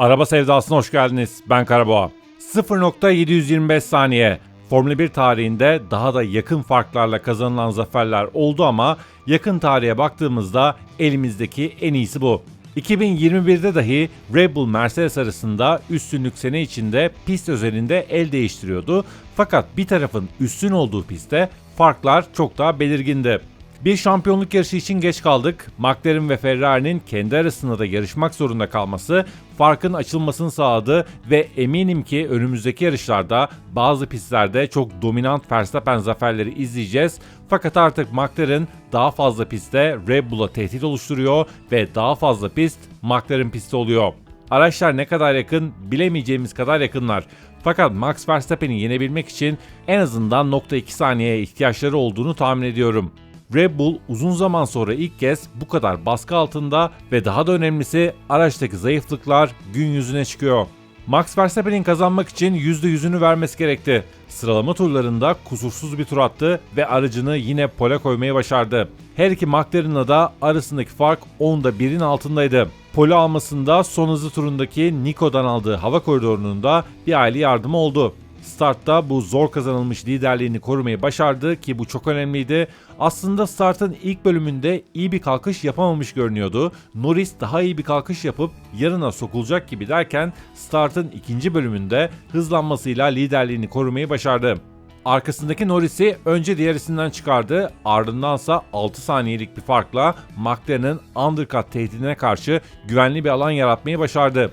Araba sevdasına hoş geldiniz. Ben Karaboğa. 0.725 saniye. Formula 1 tarihinde daha da yakın farklarla kazanılan zaferler oldu ama yakın tarihe baktığımızda elimizdeki en iyisi bu. 2021'de dahi Red Bull Mercedes arasında üstünlük sene içinde pist özelinde el değiştiriyordu. Fakat bir tarafın üstün olduğu pistte farklar çok daha belirgindi. Bir şampiyonluk yarışı için geç kaldık. McLaren ve Ferrari'nin kendi arasında da yarışmak zorunda kalması farkın açılmasını sağladı ve eminim ki önümüzdeki yarışlarda bazı pistlerde çok dominant Verstappen zaferleri izleyeceğiz. Fakat artık McLaren daha fazla pistte Red Bull'a tehdit oluşturuyor ve daha fazla pist McLaren pisti oluyor. Araçlar ne kadar yakın bilemeyeceğimiz kadar yakınlar. Fakat Max Verstappen'i yenebilmek için en azından nokta 2 saniyeye ihtiyaçları olduğunu tahmin ediyorum. Red Bull uzun zaman sonra ilk kez bu kadar baskı altında ve daha da önemlisi araçtaki zayıflıklar gün yüzüne çıkıyor. Max Verstappen'in kazanmak için %100'ünü vermesi gerekti. Sıralama turlarında kusursuz bir tur attı ve aracını yine pole koymayı başardı. Her iki McLaren'la da arasındaki fark 10'da 1'in altındaydı. Pole almasında son hızlı turundaki Nico'dan aldığı hava koridorunun da bir aile yardımı oldu. Start'ta bu zor kazanılmış liderliğini korumayı başardı ki bu çok önemliydi. Aslında Start'ın ilk bölümünde iyi bir kalkış yapamamış görünüyordu. Norris daha iyi bir kalkış yapıp yarına sokulacak gibi derken Start'ın ikinci bölümünde hızlanmasıyla liderliğini korumayı başardı. Arkasındaki Norris'i önce diğerisinden çıkardı ardındansa 6 saniyelik bir farkla McLaren'ın undercut tehdidine karşı güvenli bir alan yaratmayı başardı.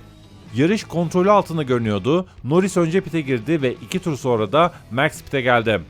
Yarış kontrolü altında görünüyordu. Norris önce pite girdi ve 2 tur sonra da Max pite geldi.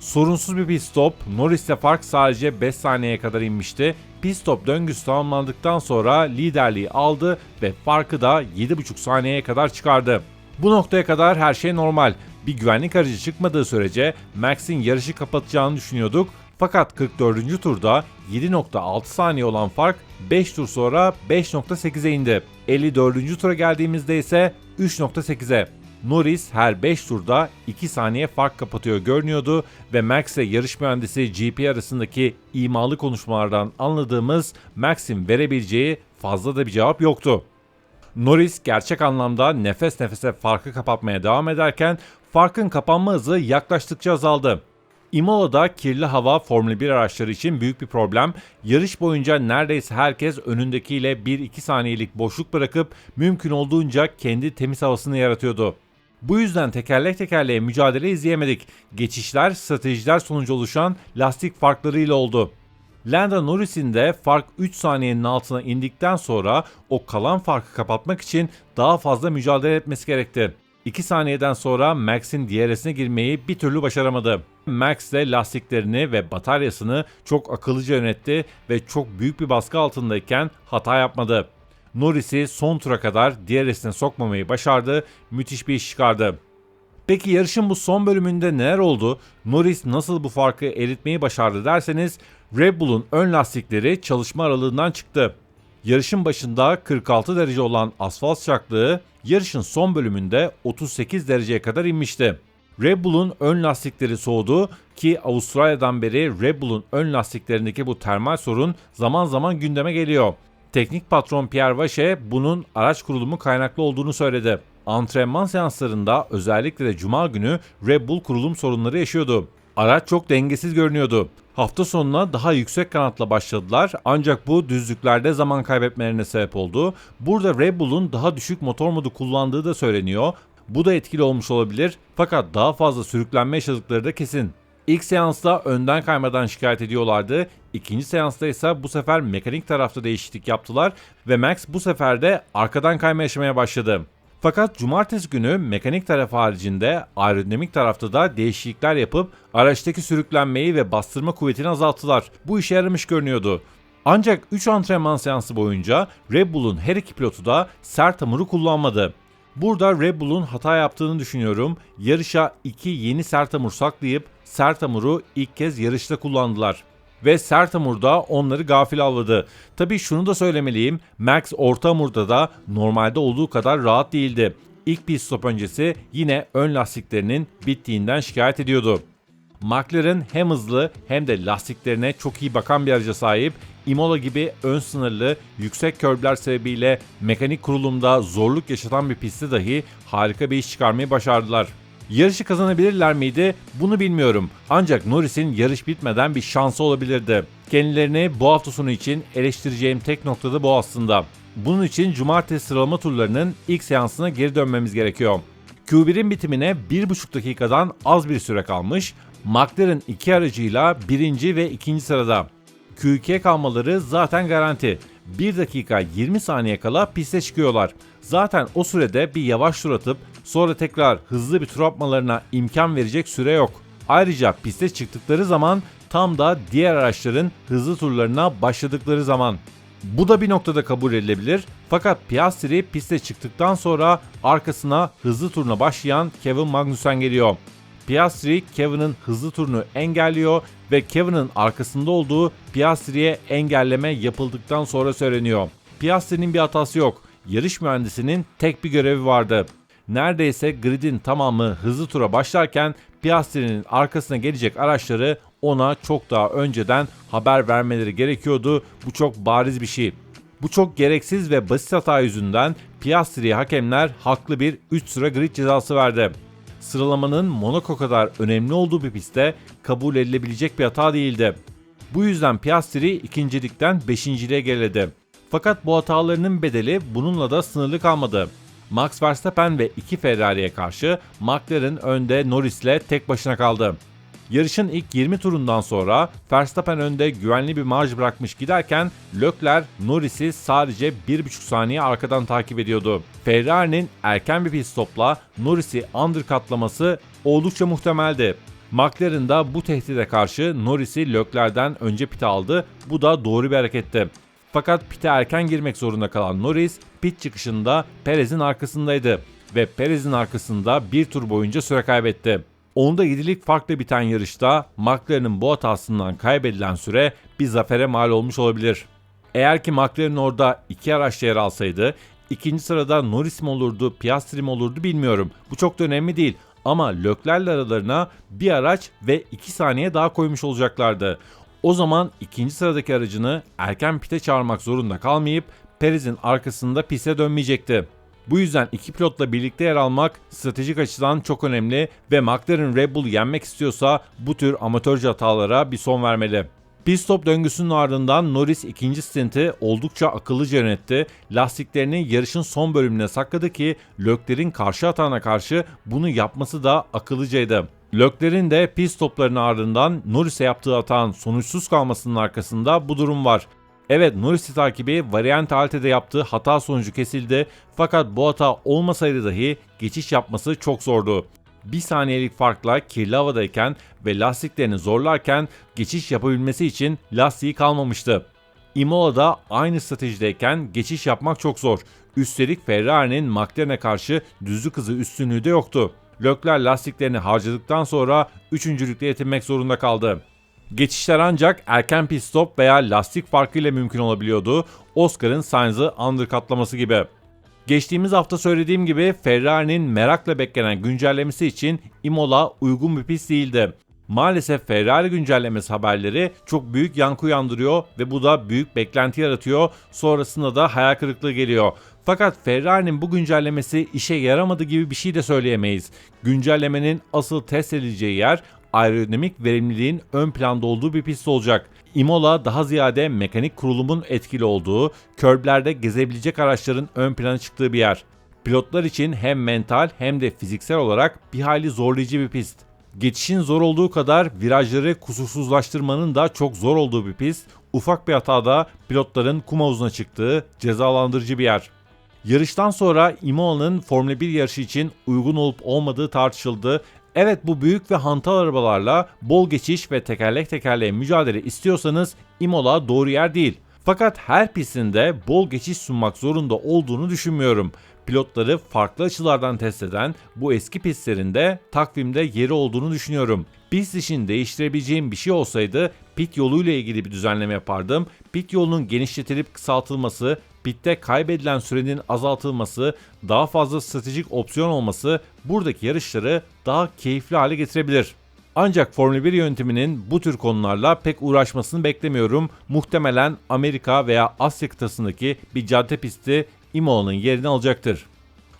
Sorunsuz bir pit stop. Norris'te fark sadece 5 saniyeye kadar inmişti. Pit stop döngüsü tamamlandıktan sonra liderliği aldı ve farkı da 7,5 saniyeye kadar çıkardı. Bu noktaya kadar her şey normal. Bir güvenlik aracı çıkmadığı sürece Max'in yarışı kapatacağını düşünüyorduk. Fakat 44. turda 7.6 saniye olan fark 5 tur sonra 5.8'e indi. 54. tura geldiğimizde ise 3.8'e. Norris her 5 turda 2 saniye fark kapatıyor görünüyordu ve Max ile yarış mühendisi GP arasındaki imalı konuşmalardan anladığımız Max'in verebileceği fazla da bir cevap yoktu. Norris gerçek anlamda nefes nefese farkı kapatmaya devam ederken farkın kapanma hızı yaklaştıkça azaldı. Imola'da kirli hava Formula 1 araçları için büyük bir problem. Yarış boyunca neredeyse herkes önündekiyle 1-2 saniyelik boşluk bırakıp mümkün olduğunca kendi temiz havasını yaratıyordu. Bu yüzden tekerlek tekerleğe mücadele izleyemedik. Geçişler, stratejiler sonucu oluşan lastik farklarıyla oldu. Lando Norris'in de fark 3 saniyenin altına indikten sonra o kalan farkı kapatmak için daha fazla mücadele etmesi gerekti. 2 saniyeden sonra Max'in DRS'ine girmeyi bir türlü başaramadı. Max de lastiklerini ve bataryasını çok akıllıca yönetti ve çok büyük bir baskı altındayken hata yapmadı. Norris'i son tura kadar DRS'ine sokmamayı başardı, müthiş bir iş çıkardı. Peki yarışın bu son bölümünde neler oldu? Norris nasıl bu farkı eritmeyi başardı derseniz Red Bull'un ön lastikleri çalışma aralığından çıktı. Yarışın başında 46 derece olan asfalt sıcaklığı yarışın son bölümünde 38 dereceye kadar inmişti. Red Bull'un ön lastikleri soğudu ki Avustralya'dan beri Red Bull'un ön lastiklerindeki bu termal sorun zaman zaman gündeme geliyor. Teknik patron Pierre Vache bunun araç kurulumu kaynaklı olduğunu söyledi. Antrenman seanslarında özellikle de cuma günü Red Bull kurulum sorunları yaşıyordu. Araç çok dengesiz görünüyordu. Hafta sonuna daha yüksek kanatla başladılar ancak bu düzlüklerde zaman kaybetmelerine sebep oldu. Burada Red Bull'un daha düşük motor modu kullandığı da söyleniyor. Bu da etkili olmuş olabilir fakat daha fazla sürüklenme yaşadıkları da kesin. İlk seansta önden kaymadan şikayet ediyorlardı. İkinci seansta ise bu sefer mekanik tarafta değişiklik yaptılar ve Max bu sefer de arkadan kayma yaşamaya başladı. Fakat cumartesi günü mekanik taraf haricinde aerodinamik tarafta da değişiklikler yapıp araçtaki sürüklenmeyi ve bastırma kuvvetini azalttılar. Bu işe yaramış görünüyordu. Ancak 3 antrenman seansı boyunca Red Bull'un her iki pilotu da sert hamuru kullanmadı. Burada Red Bull'un hata yaptığını düşünüyorum. Yarışa iki yeni sert hamur saklayıp sert hamuru ilk kez yarışta kullandılar. Ve sert hamurda onları gafil avladı. Tabi şunu da söylemeliyim. Max orta hamurda da normalde olduğu kadar rahat değildi. İlk pit stop öncesi yine ön lastiklerinin bittiğinden şikayet ediyordu. McLaren hem hızlı hem de lastiklerine çok iyi bakan bir araca sahip. Imola gibi ön sınırlı, yüksek körbler sebebiyle mekanik kurulumda zorluk yaşatan bir pistte dahi harika bir iş çıkarmayı başardılar. Yarışı kazanabilirler miydi? Bunu bilmiyorum. Ancak Norris'in yarış bitmeden bir şansı olabilirdi. Kendilerini bu hafta sonu için eleştireceğim tek nokta da bu aslında. Bunun için cumartesi sıralama turlarının ilk seansına geri dönmemiz gerekiyor. Q1'in bitimine 1,5 dakikadan az bir süre kalmış. McLaren iki aracıyla birinci ve ikinci sırada. Q2'ye kalmaları zaten garanti. 1 dakika 20 saniye kala piste çıkıyorlar. Zaten o sürede bir yavaş tur atıp sonra tekrar hızlı bir tur atmalarına imkan verecek süre yok. Ayrıca piste çıktıkları zaman tam da diğer araçların hızlı turlarına başladıkları zaman. Bu da bir noktada kabul edilebilir. Fakat Piastri piste çıktıktan sonra arkasına hızlı turuna başlayan Kevin Magnussen geliyor. Piastri Kevin'in hızlı turunu engelliyor ve Kevin'in arkasında olduğu Piastri'ye engelleme yapıldıktan sonra söyleniyor. Piastri'nin bir hatası yok. Yarış mühendisinin tek bir görevi vardı. Neredeyse gridin tamamı hızlı tura başlarken Piastri'nin arkasına gelecek araçları ona çok daha önceden haber vermeleri gerekiyordu. Bu çok bariz bir şey. Bu çok gereksiz ve basit hata yüzünden Piastri'ye hakemler haklı bir 3 sıra grid cezası verdi. Sıralamanın Monaco kadar önemli olduğu bir pistte kabul edilebilecek bir hata değildi. Bu yüzden Piastri ikincilikten beşinciliğe geriledi. Fakat bu hatalarının bedeli bununla da sınırlı kalmadı. Max Verstappen ve iki Ferrari'ye karşı McLaren önde Norris'le tek başına kaldı. Yarışın ilk 20 turundan sonra Verstappen önde güvenli bir marj bırakmış giderken Leclerc Norris'i sadece 1,5 saniye arkadan takip ediyordu. Ferrari'nin erken bir pit stopla Norris'i undercutlaması oldukça muhtemeldi. McLaren da bu tehdide karşı Norris'i Leclerc'den önce pite aldı. Bu da doğru bir hareketti. Fakat pite erken girmek zorunda kalan Norris pit çıkışında Perez'in arkasındaydı ve Perez'in arkasında bir tur boyunca süre kaybetti. Onda 7'lik farklı biten yarışta McLaren'ın bu hatasından kaybedilen süre bir zafere mal olmuş olabilir. Eğer ki McLaren orada iki araçla yer alsaydı ikinci sırada Norris mi olurdu, Piastri mi olurdu bilmiyorum. Bu çok da önemli değil ama Leclerc'le aralarına bir araç ve 2 saniye daha koymuş olacaklardı. O zaman ikinci sıradaki aracını erken pite çağırmak zorunda kalmayıp Perez'in arkasında piste dönmeyecekti. Bu yüzden iki pilotla birlikte yer almak stratejik açıdan çok önemli ve McLaren Red Bull'u yenmek istiyorsa bu tür amatörce hatalara bir son vermeli. Pit stop döngüsünün ardından Norris ikinci stinti oldukça akıllıca yönetti. Lastiklerini yarışın son bölümüne sakladı ki Leclerc'in karşı atağına karşı bunu yapması da akıllıcaydı. Leclerc'in de pit stoplarının ardından Norris'e yaptığı atağın sonuçsuz kalmasının arkasında bu durum var. Evet Norris'i takibi Variant Alte'de yaptığı hata sonucu kesildi fakat bu hata olmasaydı dahi geçiş yapması çok zordu. Bir saniyelik farkla kirli havadayken ve lastiklerini zorlarken geçiş yapabilmesi için lastiği kalmamıştı. Imola'da aynı stratejideyken geçiş yapmak çok zor. Üstelik Ferrari'nin McLaren'e karşı düzlük hızı üstünlüğü de yoktu. Leclerc lastiklerini harcadıktan sonra üçüncülükle yetinmek zorunda kaldı. Geçişler ancak erken pit stop veya lastik farkıyla mümkün olabiliyordu. Oscar'ın Sainz'ı undercutlaması gibi. Geçtiğimiz hafta söylediğim gibi Ferrari'nin merakla beklenen güncellemesi için Imola uygun bir pist değildi. Maalesef Ferrari güncellemesi haberleri çok büyük yankı uyandırıyor ve bu da büyük beklenti yaratıyor. Sonrasında da hayal kırıklığı geliyor. Fakat Ferrari'nin bu güncellemesi işe yaramadı gibi bir şey de söyleyemeyiz. Güncellemenin asıl test edileceği yer aerodinamik verimliliğin ön planda olduğu bir pist olacak. Imola daha ziyade mekanik kurulumun etkili olduğu, körblerde gezebilecek araçların ön plana çıktığı bir yer. Pilotlar için hem mental hem de fiziksel olarak bir hayli zorlayıcı bir pist. Geçişin zor olduğu kadar virajları kusursuzlaştırmanın da çok zor olduğu bir pist. Ufak bir hatada pilotların kum havuzuna çıktığı cezalandırıcı bir yer. Yarıştan sonra Imola'nın Formula 1 yarışı için uygun olup olmadığı tartışıldı Evet bu büyük ve hantal arabalarla bol geçiş ve tekerlek tekerleğe mücadele istiyorsanız Imola doğru yer değil. Fakat her pistinde bol geçiş sunmak zorunda olduğunu düşünmüyorum. Pilotları farklı açılardan test eden bu eski pistlerinde takvimde yeri olduğunu düşünüyorum. Pist için değiştirebileceğim bir şey olsaydı pit yoluyla ilgili bir düzenleme yapardım. Pit yolunun genişletilip kısaltılması, pitte kaybedilen sürenin azaltılması, daha fazla stratejik opsiyon olması buradaki yarışları daha keyifli hale getirebilir. Ancak Formula 1 yönetiminin bu tür konularla pek uğraşmasını beklemiyorum. Muhtemelen Amerika veya Asya kıtasındaki bir cadde pisti Imola'nın yerini alacaktır.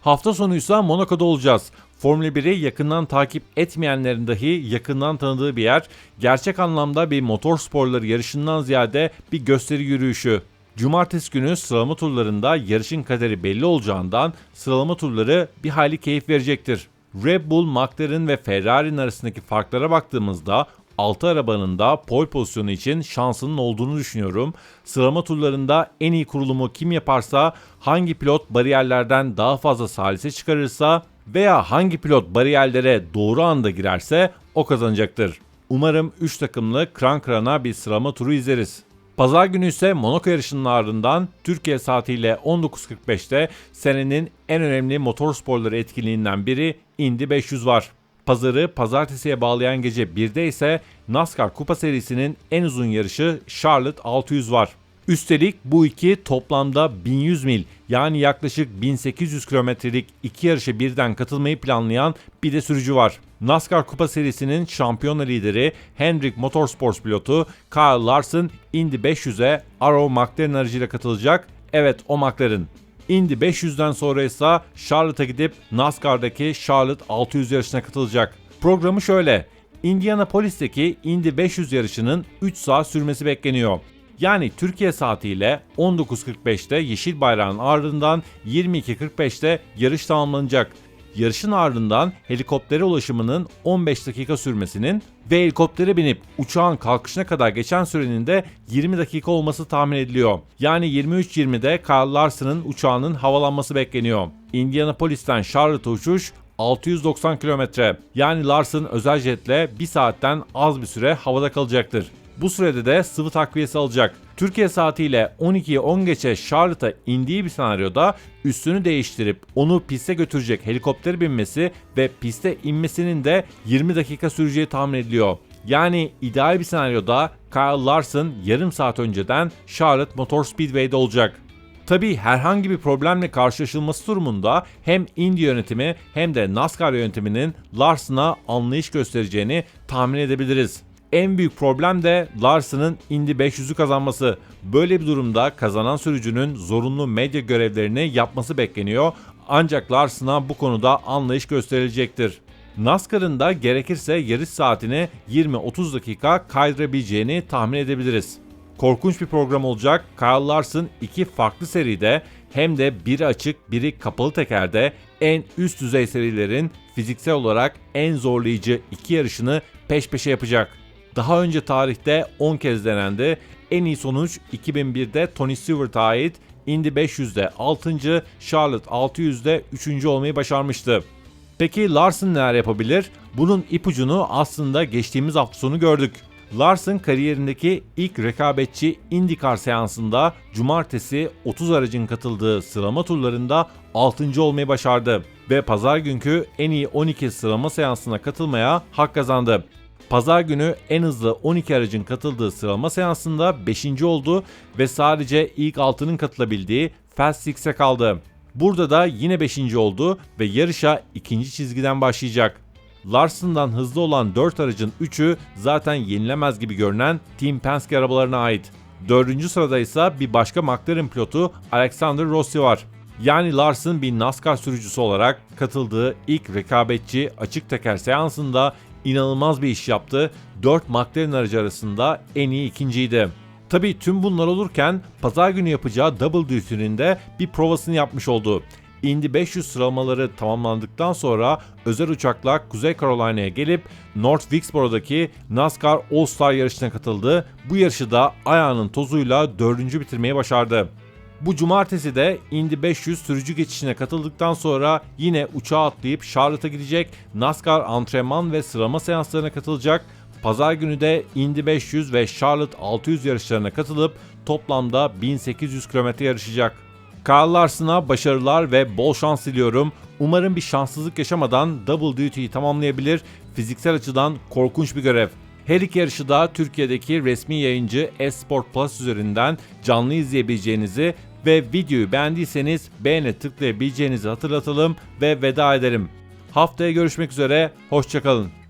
Hafta sonu ise Monaco'da olacağız. Formula 1'i yakından takip etmeyenlerin dahi yakından tanıdığı bir yer. Gerçek anlamda bir motor sporları yarışından ziyade bir gösteri yürüyüşü. Cumartesi günü sıralama turlarında yarışın kaderi belli olacağından sıralama turları bir hayli keyif verecektir. Red Bull, McLaren ve Ferrari'nin arasındaki farklara baktığımızda 6 arabanın da pole pozisyonu için şansının olduğunu düşünüyorum. Sıralama turlarında en iyi kurulumu kim yaparsa, hangi pilot bariyerlerden daha fazla salise çıkarırsa veya hangi pilot bariyerlere doğru anda girerse o kazanacaktır. Umarım 3 takımlı kran kırana bir sıralama turu izleriz. Pazar günü ise Monaco yarışının ardından Türkiye saatiyle 19.45'te senenin en önemli motor sporları etkinliğinden biri Indy 500 var. Pazarı pazartesiye bağlayan gece 1'de ise NASCAR Kupa serisinin en uzun yarışı Charlotte 600 var. Üstelik bu iki toplamda 1100 mil yani yaklaşık 1800 kilometrelik iki yarışa birden katılmayı planlayan bir de sürücü var. NASCAR Kupa serisinin şampiyona lideri Hendrick Motorsports pilotu Kyle Larson Indy 500'e Arrow McLaren aracıyla katılacak. Evet o McLaren. Indy 500'den sonra ise Charlotte'a gidip NASCAR'daki Charlotte 600 yarışına katılacak. Programı şöyle. Indianapolis'teki Indy 500 yarışının 3 saat sürmesi bekleniyor. Yani Türkiye saatiyle 19.45'te Yeşil Bayrağın ardından 22.45'te yarış tamamlanacak. Yarışın ardından helikoptere ulaşımının 15 dakika sürmesinin ve helikoptere binip uçağın kalkışına kadar geçen sürenin de 20 dakika olması tahmin ediliyor. Yani 23.20'de Kyle Larson'ın uçağının havalanması bekleniyor. Indianapolis'ten Charlotte uçuş 690 kilometre. Yani Larson özel jetle 1 saatten az bir süre havada kalacaktır. Bu sürede de sıvı takviyesi alacak. Türkiye saatiyle 12'ye 10 geçe Charlotte'a indiği bir senaryoda üstünü değiştirip onu piste götürecek helikopter binmesi ve piste inmesinin de 20 dakika süreceği tahmin ediliyor. Yani ideal bir senaryoda Kyle Larson yarım saat önceden Charlotte Motor Speedway'de olacak. Tabi herhangi bir problemle karşılaşılması durumunda hem Indy yönetimi hem de NASCAR yönetiminin Larson'a anlayış göstereceğini tahmin edebiliriz. En büyük problem de Larson'ın Indy 500'ü kazanması. Böyle bir durumda kazanan sürücünün zorunlu medya görevlerini yapması bekleniyor. Ancak Larson'a bu konuda anlayış gösterilecektir. NASCAR'ın da gerekirse yarış saatini 20-30 dakika kaydırabileceğini tahmin edebiliriz. Korkunç bir program olacak. Kyle Larson iki farklı seride hem de biri açık biri kapalı tekerde en üst düzey serilerin fiziksel olarak en zorlayıcı iki yarışını peş peşe yapacak. Daha önce tarihte 10 kez denendi. En iyi sonuç 2001'de Tony Stewart'a ait Indy 500'de 6. Charlotte 600'de 3. olmayı başarmıştı. Peki Larson neler yapabilir? Bunun ipucunu aslında geçtiğimiz hafta sonu gördük. Larson kariyerindeki ilk rekabetçi IndyCar seansında cumartesi 30 aracın katıldığı sıralama turlarında 6. olmayı başardı ve pazar günkü en iyi 12 sıralama seansına katılmaya hak kazandı. Pazar günü en hızlı 12 aracın katıldığı sıralama seansında 5. oldu ve sadece ilk 6'nın katılabildiği Fast Six'e kaldı. Burada da yine 5. oldu ve yarışa ikinci çizgiden başlayacak. Larson'dan hızlı olan 4 aracın 3'ü zaten yenilemez gibi görünen Team Penske arabalarına ait. 4. sırada ise bir başka McLaren pilotu Alexander Rossi var. Yani Larson bir NASCAR sürücüsü olarak katıldığı ilk rekabetçi açık teker seansında inanılmaz bir iş yaptı. 4 McLaren aracı arasında en iyi ikinciydi. Tabi tüm bunlar olurken pazar günü yapacağı Double Duty'nin de bir provasını yapmış oldu. Indy 500 sıralamaları tamamlandıktan sonra özel uçakla Kuzey Carolina'ya gelip North Wilkesboro'daki NASCAR All Star yarışına katıldı. Bu yarışı da ayağının tozuyla dördüncü bitirmeyi başardı. Bu cumartesi de Indy 500 sürücü geçişine katıldıktan sonra yine uçağa atlayıp Charlotte'a gidecek. NASCAR antrenman ve sıralama seanslarına katılacak. Pazar günü de Indy 500 ve Charlotte 600 yarışlarına katılıp toplamda 1800 km yarışacak. Kyle Larson'a başarılar ve bol şans diliyorum. Umarım bir şanssızlık yaşamadan Double Duty'yi tamamlayabilir. Fiziksel açıdan korkunç bir görev. Her iki yarışı da Türkiye'deki resmi yayıncı Esport Plus üzerinden canlı izleyebileceğinizi ve videoyu beğendiyseniz beğene tıklayabileceğinizi hatırlatalım ve veda edelim. Haftaya görüşmek üzere, hoşçakalın.